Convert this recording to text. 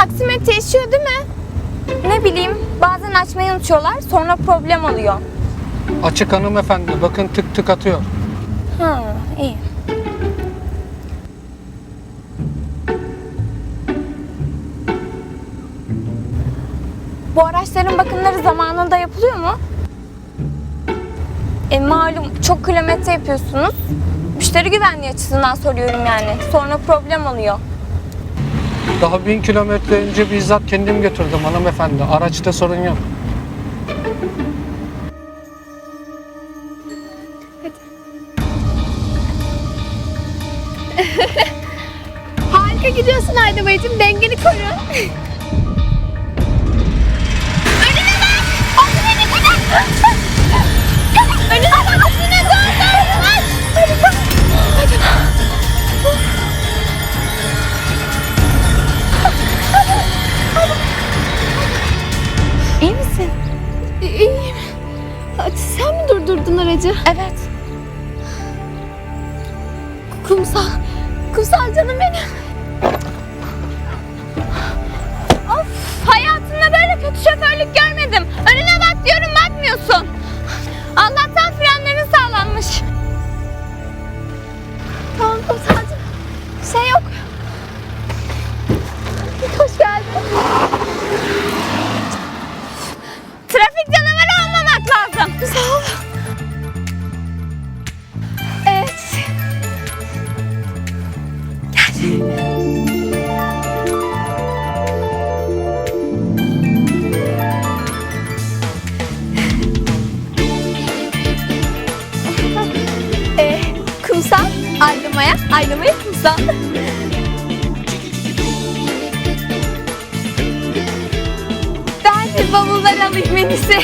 taksimetre işiyor değil mi? Ne bileyim bazen açmayı unutuyorlar sonra problem oluyor. Açık hanımefendi bakın tık tık atıyor. Ha iyi. Bu araçların bakımları zamanında yapılıyor mu? E malum çok kilometre yapıyorsunuz. Müşteri güvenliği açısından soruyorum yani. Sonra problem oluyor. Daha bin kilometre önce bizzat kendim götürdüm hanımefendi. Araçta sorun yok. Harika gidiyorsun Ayda. Dengeni koru. İyiyim. Hadi sen mi durdurdun aracı? Evet. Kumsal. Kumsal canım benim. Trafik canavarı olmamak lazım. Sağ ol. Evet. Gel. Ee, kumsal, ayrılmaya, ayrılmaya kumsal. Ben bir bavullar alayım en iyisi.